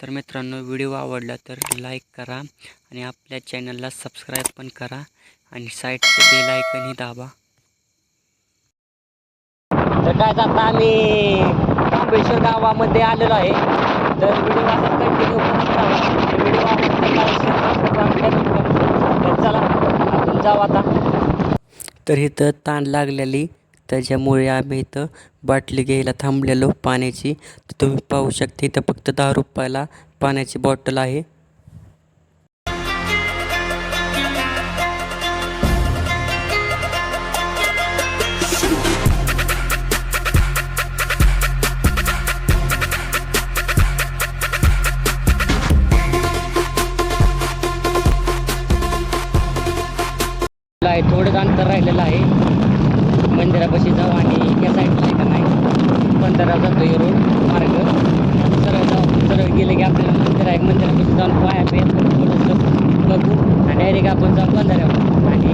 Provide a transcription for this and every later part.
तर मित्रांनो व्हिडिओ आवडला तर लाईक करा आणि आपल्या चॅनलला सबस्क्राईब पण करा आणि साईडचं बेल आयकनही दाबा. तर काय आता आम्ही कांबेश्वर गावामध्ये आलेलो आहे. तर व्हिडिओ असा कंटिन्यू करत राहा. व्हिडिओ आवडला तर चला आपण जाऊ आता. तर इथं ताण लागलेली. त्याच्यामुळे आम्ही इथं बाटली घ्यायला थांबलेलो पाण्याची. तर तुम्ही पाहू शकता इथं फक्त दहा रुपयाला पाण्याची बॉटल आहे. थोडं अंतर राहिलेलं आहे. मंदिरापाशी जाऊ आणि या साईडला का नाही? पंधरा जातो हे रोड मार्ग. सरळ जाऊ सरळ गेले की आपल्याला मंदिर आहे मंदिरापाशी जाऊन पाया पे थोडंसं बघू आणि डायरेक्ट आपण जाऊ बंधाऱ्यावर आणि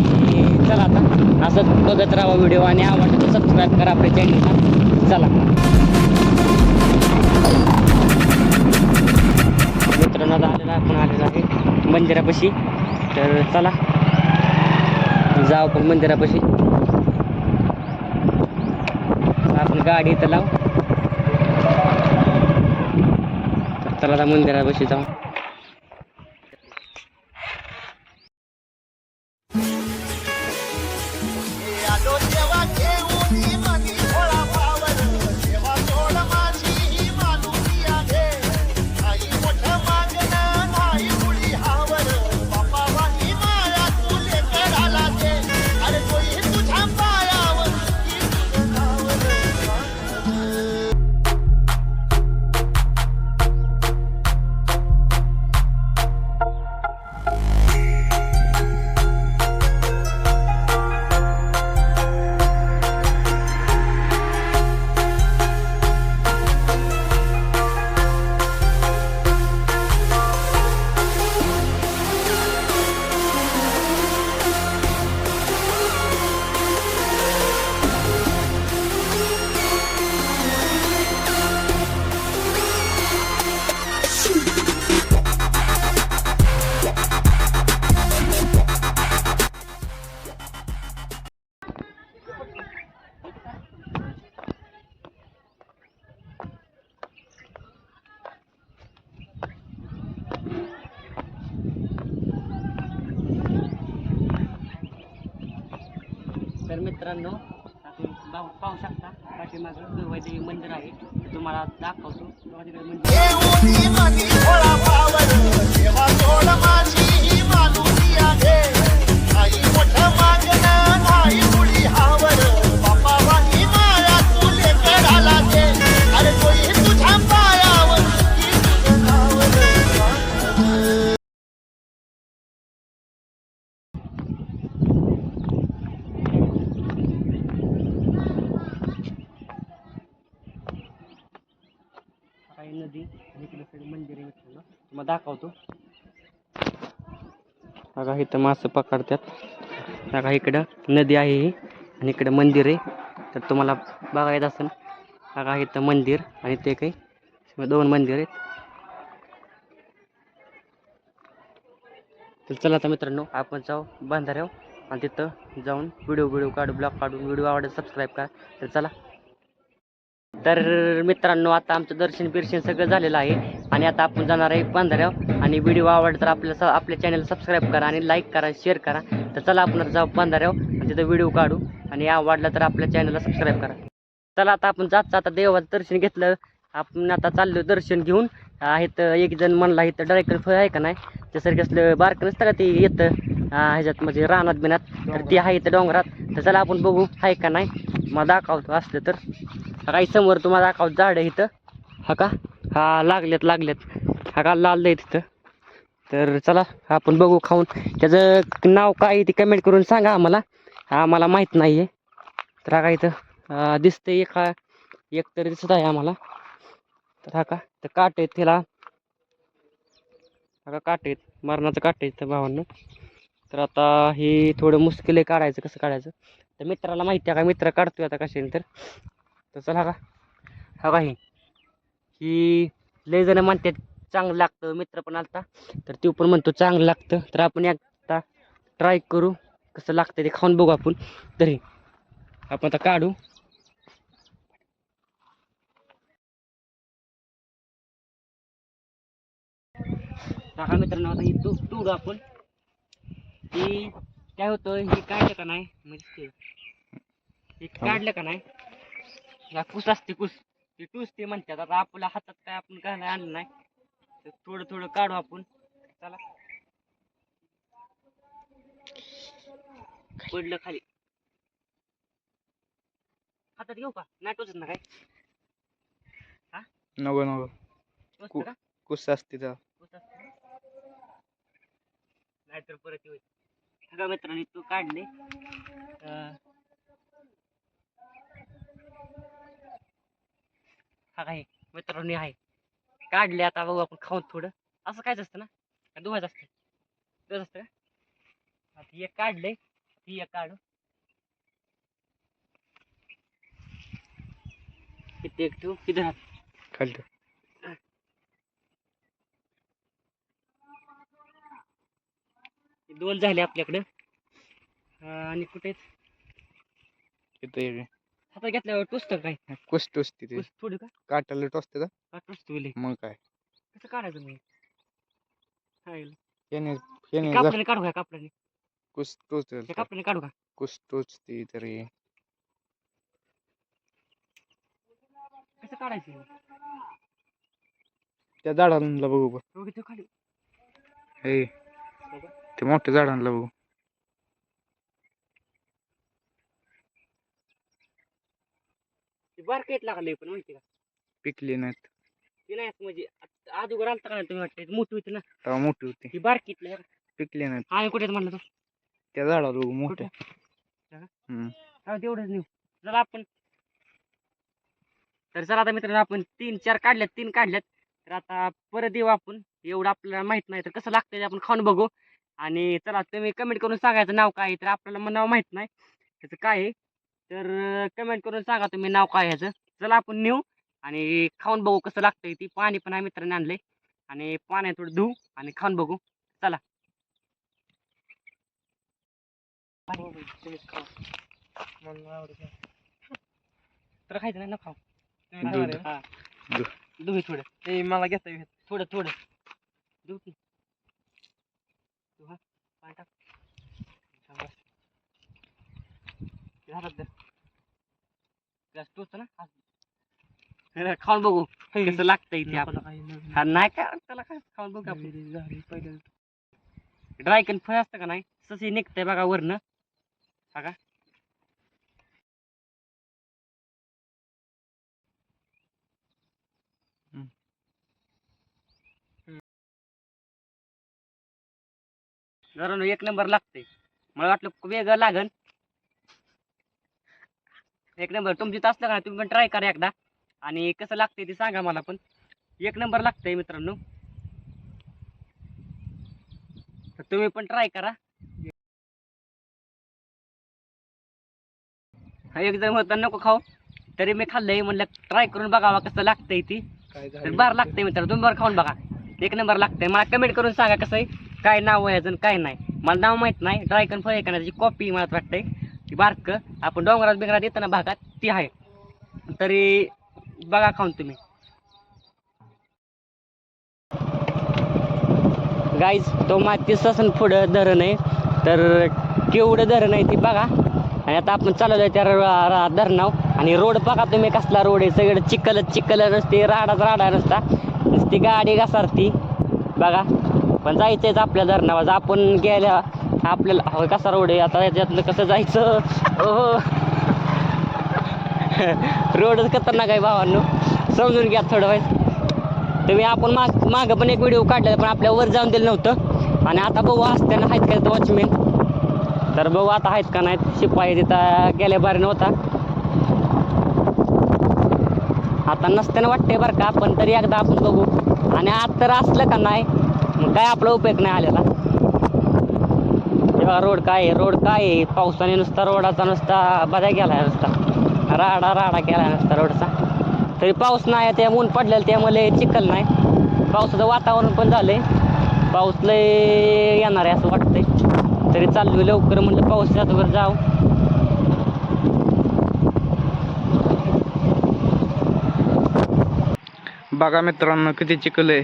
चला आता असंच बघत राहा व्हिडिओ आणि आवडलं तर सबस्क्राईब करा आपल्या चॅनलला चला. मित्रांनो आलेला आपण आलेला आहे मंदिरापाशी. तर चला जाऊ आपण मंदिरापाशी आपण गाडी इथं लाव. चला आता मंदिरापाशी जाऊ. मित्रांनो आपण पाहू पाहू शकता पाठीमागं दुर्वादेवी मंदिर आहे. ते तुम्हाला दाखवतो तेव्हा मंदिर. काही नदी. आणि इकडे सगळं मंदिर आहे मित्रांनो तुम्हाला दाखवतो. बघा इथं मासे पकडतात. बघा इकडं नदी आहे ही आणि इकडं मंदिर आहे. तर तुम्हाला बघायचं असेल बघा इथं मंदिर आणि ते काही दोन मंदिर आहेत. तर चला आता मित्रांनो आपण जाऊ बांधाऱ्याव आणि तिथं जाऊन व्हिडिओ व्हिडिओ काढू ब्लॉग काढून व्हिडिओ आवडेल सबस्क्राईब करा. तर चला तर मित्रांनो आता आमचं दर्शन बिर्शन सगळं झालेलं आहे. आणि आता आपण जाणार आहे बांधाऱ्यावर आणि व्हिडिओ आवडला तर आपल्या आपल्या चॅनल सबस्क्राईब करा आणि लाईक करा शेअर करा. तर चला आपण जाऊ बांधाऱ्यावर आणि तिथं व्हिडिओ काढू. आणि आवडला तर आपल्या चॅनलला सबस्क्राईब करा. चला आता आपण जात आता देवाचं दर्शन घेतलं. आपण आता चाललो दर्शन घेऊन. आहेत एक जण म्हणला इथं डायरेक्टर फळ आहे का नाही? त्यासारखं असलं बारकं नसतं का ते येतं ह्याच्यात म्हणजे रानात बिनात. तर ते आहे इथं डोंगरात. तर चला आपण बघू आहे का नाही? मग दाखवतो असलं तर. काही समोर तुम्हाला दाखवतो झाड आहे इथं. हा का? हा लागलेत लागलेत. हा का? लाल आहे तिथं तर चला आपण बघू खाऊन. त्याचं नाव काय आहे ते कमेंट करून सांगा आम्हाला. हा आम्हाला माहीत नाही आहे तर हा का इथं दिसतंय एक हा एक तरी दिसत आहे आम्हाला. तर हा का? तर काट आहेत त्याला. हा का? काट आहेत. मरणाचं काट आहेत भावांना. तर आता हे थोडं मुश्किल आहे काढायचं कसं काढायचं? तर मित्राला माहिती आहे का? मित्र काढतोय आता कशाने तर. तर चला का हा का ही. लय जण म्हणतात चांगलं लागतं. मित्र पण आलता. तर तो पण म्हणतो चांगलं लागतं. तर आपण एकदा ट्राय करू कसं लागतं ते खाऊन बघू आपण. तरी आपण आता काढू. मित्रांनो आता ही तू तूड आपण. ती काय होतं हे काढलं का नाही? म्हणजे हे काढलं का नाही? या कुस असते कुस. ती टूस ते म्हणतात आता आपल्या हातात काय आपण घालाय आणलं नाही तर थोडं थोडं काढू आपण. चला. पडलं खाली. हातात घेऊ का? नाही टोचत ना काय? नको नको. टोचतं कु- कुस असते त्या टोचत. असतं का? नाहीतर परत येऊ. सगळ्या मित्रांनी तू काढले. हा काय मित्रांनी आहे. काढले आता बघू आपण खाऊन थोडं. असं कायच असतं ना? दुवायचं असतं. तसं असतं का? आता एक काढले ती एक काढू. किती एक ठेवू किती राहत. खाली दोन झाले आपल्याकडं. आणि कुठे. हातात घेतल्यावर टोचतं काय? कुस टोचते ते. थोडी का? काटाला टोचते का? का टोचतो मग काय? कसं काढायचं मग? हाय. याने याने कापडाने काढू कापडाने? कुस त्या कापडाने काढू का? कुस टोचते तरी. कसं काढायचं? त्या झाडांना बघू बघ. बघ इथं खाली. हे. ते मोठ्या झाडांना ते बारकाईत लागलंय पण माहिती का? पिकली नाहीत. ते नाही असं म्हणजे आ- अगोदर आलता का नाही तुम्ही वाटतं? मोठी होती ना. तेव्हा मोठी होती. ती बारकीतलं पिकली नाहीत. आणि कुठे म्हणलं तो? त्या झाडाला बघू मोठ्या? हम्म. हा तेवढंच नेऊ. चला आपण. तर चला आता मित्रांनो आपण तीन चार काढल्यात तीन काढल्यात. तर आता परत येऊ आपण. एवढं आपल्याला माहीत नाही तर कसं लागतं ते आपण खाऊन बघू. आणि चला तुम्ही कमेंट करून सांगायचं नाव काय आहे. तर आपल्याला मग नाव माहीत नाही त्याचं काय आहे. तर कमेंट करून सांगा तुम्ही नाव काय ह्याचं चला आपण नेऊ आणि खाऊन बघू कसं लागतंय ती. पाणी पण आहे मित्राने आणलंय. आणि पाण्यात थोडं धुऊ आणि खाऊन बघू. चला. तर खायचं नाही ना खाऊ? थोडं. ते मला घेता थोडं थोडं घे. तू हा, पाणी टाक. छान बस. ते हातात धर. गॅस टोचतो ना हा. हे खाऊन बघू कसं लागतंय ते आपण हा नाही का त्याला काय खाऊन बघू आपण ड्रायकन फळ असतं का नाही ससी निघतंय बघा वरनं बघा हम्म. जरा एक नंबर लागतंय मला वाटलं वेगळं लागन. एक नंबर तुमची असलं का तुम्ही पण ट्राय करा एकदा. आणि कसं लागतंय ते सांगा मला पण. एक नंबर लागतंय मित्रांनो. तर तुम्ही पण ट्राय करा. एक जण होता नको खाऊ. तरी मी खाल्लंय म्हणलं ट्राय करून बघावा कसं लागतंय ती. बरं लागतंय मित्रांनो तुम्ही बरं खाऊन बघा. एक नंबर लागतंय. मला कमेंट करून सांगा कसं आहे. काय नाव आहे अजून काय नाही. मला नाव माहीत नाही. ड्रायकन फळ आहे का कॉपी मला वाटतंय. ती बारकं. आपण डोंगरात बिंगरात येताना भागात ती आहे. तरी बघा खाऊन तुम्ही. गाईज तो माती ससन पुढं धरण आहे. तर केवढं धरण आहे ती बघा. आणि आता आपण चालवलं त्या धरणाव आणि रोड बघा तुम्ही कसला रोड आहे. सगळं चिखलच चिखल नसते राडाच राडा नसता नुसती गाडी घसारती. बघा. पण जायचंच आपल्या धरणावर. आपण गेल्या आपल्याला हो कसा रोड आहे? आता याच्यातलं कसं जायचं? हो रोडच खतरनाक आहे भावांनो. समजून घ्या थोडं वेळ तुम्ही आपण माग मागं पण एक व्हिडिओ काढला पण आपल्या वर जाऊन दिलं नव्हतं. आणि आता बघू असताना आहेत का वॉचमॅन तर बघू आता आहेत का नाहीत. शिपाई तिथं गेल्या बारी नव्हता आता नसताना वाटते बरं का पण तरी एकदा आपण बघू. आणि आज तर असलं का नाही? काय आपला उपयोग नाही आलेला. तेव्हा रोड काय आहे रोड काय आहे पावसाने नुसता रोडाचा नुसता बदा गेला नुसता. राडा राडा केला नुसता रोडचा. तरी पाऊस नाही ते ऊन पडलेलं त्यामुळे चिखल नाही. पावसाचं वातावरण पण झालंय. पाऊस लय येणार आहे असं वाटतंय. तरी चाललो लवकर म्हणलं पाऊस जातो जाऊ. बघा मित्रांनो किती चिखल आहे.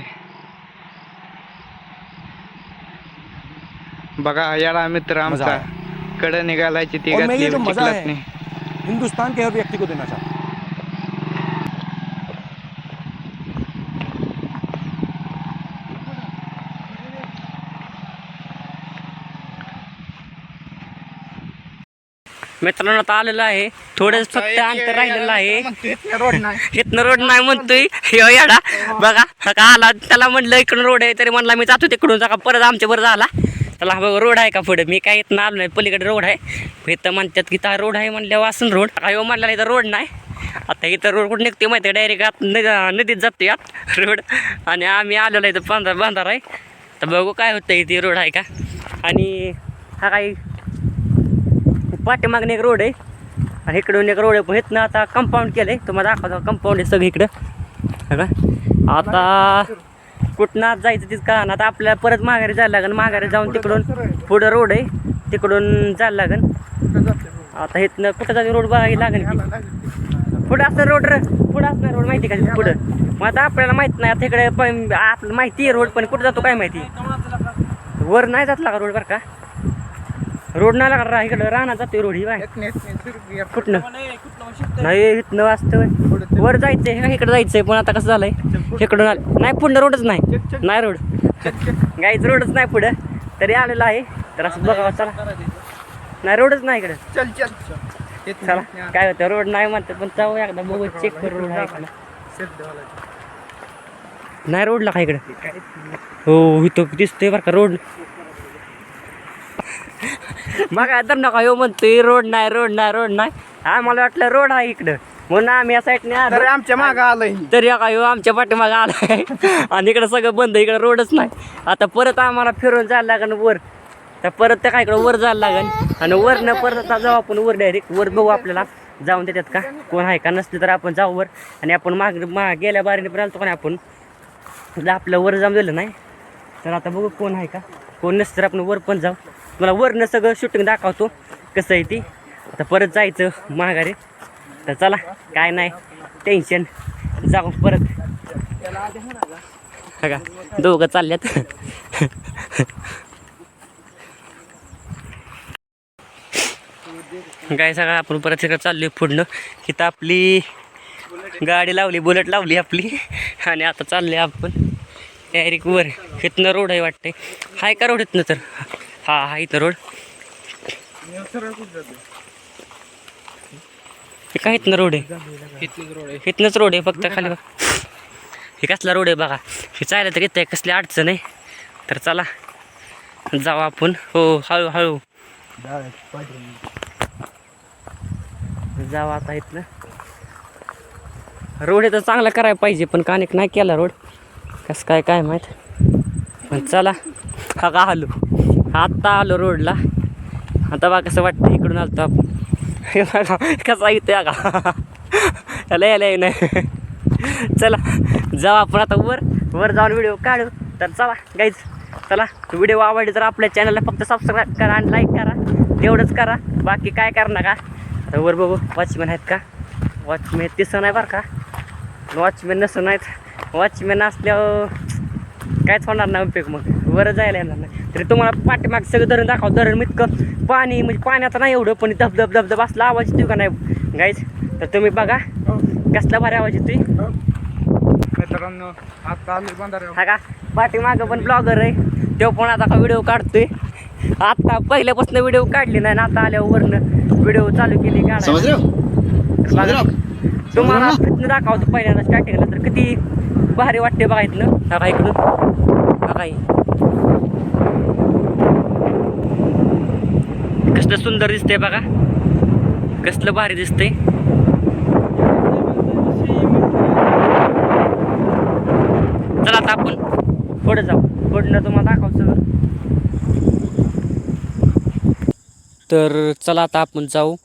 बघा याला मित्र आमचा कडे निघालायची ती और मैं ये घातली जो मजा है चिखलातनी हिंदुस्तान के हर व्यक्ति को देना चाहता हूँ। मित्रांनो आता आलेलं आहे. थोडंच फक्त अंतर राहिलेलं आहे. रोड नाही. इथनं रोड नाही म्हणतोय. ह्यो येडा. बघा का आला त्याला म्हणलं इकडून रोड आहे तरी म्हणला मी जातो तिकडून. का परत आमच्या बरं झाला त्याला हा बघा रोड आहे का पुढे? मी काय इथनं आलो नाही पलीकडे रोड आहे. इथं म्हणतात की त्या रोड आहे म्हणल्यावर वासन रोड. काय हो म्हणला इथं रोड नाही. आता इथं रोड कुठं निघते माहिती डायरेक्ट आत नदीत जातो यात रोड. आणि आम्ही आलेलो इथं बांधार बांधार आहे. तर बघू काय होतं इथे रोड आहे का? आणि हा काही पाठीमागणे एक रोड आहे. आणि इकडून एक रोड आहे. पण इथनं आता कंपाऊंड केलं आहे तुम्हाला दाखवतो कंपाऊंड आहे सगळं इकडं का आता कुठनं आत जायचं तिथं का आता आपल्याला परत माघारी जायला लागेल माघारी जाऊन तिकडून पुढं रोड आहे. तिकडून जायला लागेल आता इथनं कुठं जायचं रोड बघायला लागेल की. पुढं असं रोड र पुढं असणार रोड माहिती का पुढं. मग आता आपल्याला माहीत नाही. आता इकडे पण आपल्याला माहिती आहे रोड पण कुठं जातो काय माहिती? वर नाही जातला का रोड बरं का? रोड नाही लागला रा इकडं? राहणार जातोय रोड ही बाय. कुठनं? नाही इथनं वाचतोय वर जायचंय हे इकडं जायचंय पण आता कसं झालंय? इकडून आलं. नाही पुढं रोडच नाही. नाही रोड. गाईच रोडच नाही पुढं. तरी आलेलं आहे. तर असं बघावं चला. नाही रोडच नाही इकडं. चल चल चला. काय होतं रोड नाही म्हणतात पण जाऊ एकदा बघू चेक करू रोड आहे का नाही रोडला काय इकडं? हो इथं दिसतोय बरं का रोड. मग आता नका येऊ म्हणतोय रोड नाही रोड नाही रोड नाही. आम्हाला वाटलं रोड आहे इकडं. म्हणून आम्ही या साईडने आलो. आमच्या मागं आलंय. तरी काय हो आमच्या पाठीमागे आलाय. आणि इकडं सगळं बंद इकडं रोडच नाही. आता परत आम्हाला फिरून जायला लागेल वर. तर परत त्या काय इकडं वर जायला लागेल आणि वरनं परत आता जाऊ आपण वर डायरेक्ट वर बघू आपल्याला. जाऊन देतात का? कोण आहे का? नसले तर आपण जाऊ वर. आणि आपण माग मा गेल्या बारीने पण आलतो का आपण? आपलं वर जाऊन दिलं नाही. तर आता बघू कोण आहे का? कोण नसतं तर आपण वर पण जाऊ. मला वरनं सगळं शूटिंग दाखवतो कसं आहे ती. आता परत जायचं माघारी. तर चला काय नाही टेन्शन जाऊ परत. हा का दोघं चालल्यात. काय सगळं आपण परत तिकडं चाललोय पुढनं. तिथं आपली गाडी लावली बुलेट लावली आपली. आणि आता चालले आपण. डायरेक्ट वर. इथनं रोड आहे वाटते हाय का रोड इथनं तर? हा हा इथं रोड. हे काय इथनं रोड आहे? इथनंच रोड आहे फक्त खाली बघ. हे कसला रोड आहे बघा. हे चाललं तर येतं कसली अडचण आहे. तर चला जाऊ आपण. हो हळूहळू. जाऊ आता इथनं. रोड हे तर चांगला करायला पाहिजे पण कानिक नाही केला रोड. कसं काय काय माहीत. पण चला हा का हलू. आत्ता आलो रोडला. आता बा कसं वाटतं इकडून आलतो आपण. कसा येतो का त्याला यायला नाही चला जाऊ आपण आता वर. वर जाऊन व्हिडिओ काढू. तर चला गाईज चला. व्हिडिओ आवडले तर आपल्या चॅनलला फक्त सबस्क्राईब करा आणि लाईक करा. तेवढंच करा. बाकी काय करणार का? आता वर बघू. वॉचमॅन आहेत का? वॉचमॅन तसं नाही बरं का? वॉचमॅन नसं नाहीत. वॉचमॅन असल्यावर कायच होणार नाही उपयोग मग. वर जायला येणार नाही. तरी तुम्हाला पाठीमाग सगळं धरण दाखव. धरण इतकं पाणी म्हणजे पाण्यात नाही एवढं पण धबधब धबधब असला आवाज येतो का नाही? गाईज तर तुम्ही बघा कसला भारी आवाज येतोय. मित्रांनो आता हा का? पाठीमागं पण ब्लॉगर आहे. तो पण आता का व्हिडिओ काढतोय. आता पहिल्यापासून व्हिडिओ काढली नाही ना आता आल्यावर वरनं व्हिडिओ चालू केली काढायला बघा, तुम्हाला इथनं दाखवतो पहिल्यांदा स्टार्टिंगला तर किती भारी वाटते बघा इथनं. हा का इकडून हा. काही कसलं सुंदर दिसतंय बघा. कसलं भारी दिसतंय. चला आता आपण पुढे जाऊ. पुढनं तुम्हाला दाखवतो सगळं. तर चला आता आपण जाऊ.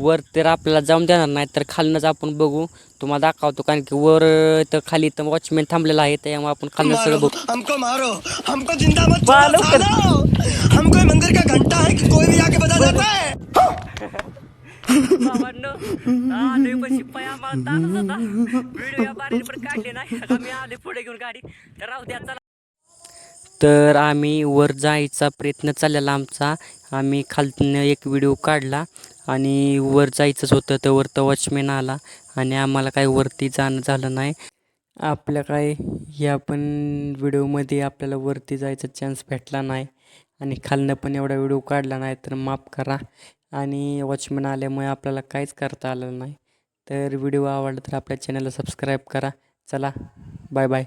वर तर आपल्याला जाऊन देणार नाही तर खालनंच आपण बघू. तुम्हाला दाखवतो कारण की वर तर खाली तर वॉचमॅन थांबलेला आहे त्यामुळे आपण खालनं सगळं बघू. हमको मारो हमको जिंदा मत छोड़ो लवकर. सालो. हम कोई मंदिर का घंटा है कि कोई भी आके बजा देता है? तर आम्ही वर जायचा प्रयत्न चाललेला आमचा. आम्ही खालनं एक व्हिडिओ काढला. आणि वर जायचंच होतं तर वर तर वॉचमॅन आला आणि आम्हाला काय वरती जाणं झालं नाही. आपल्या काय या पण व्हिडिओमध्ये आपल्याला वरती जायचा चान्स भेटला नाही आणि खालनं पण एवढा व्हिडिओ काढला नाही तर माफ करा. आणि वॉचमॅन आल्यामुळे आपल्याला काहीच करता आलं नाही. तर व्हिडिओ आवडला तर आपल्या चॅनलला सबस्क्राईब करा. चला बाय बाय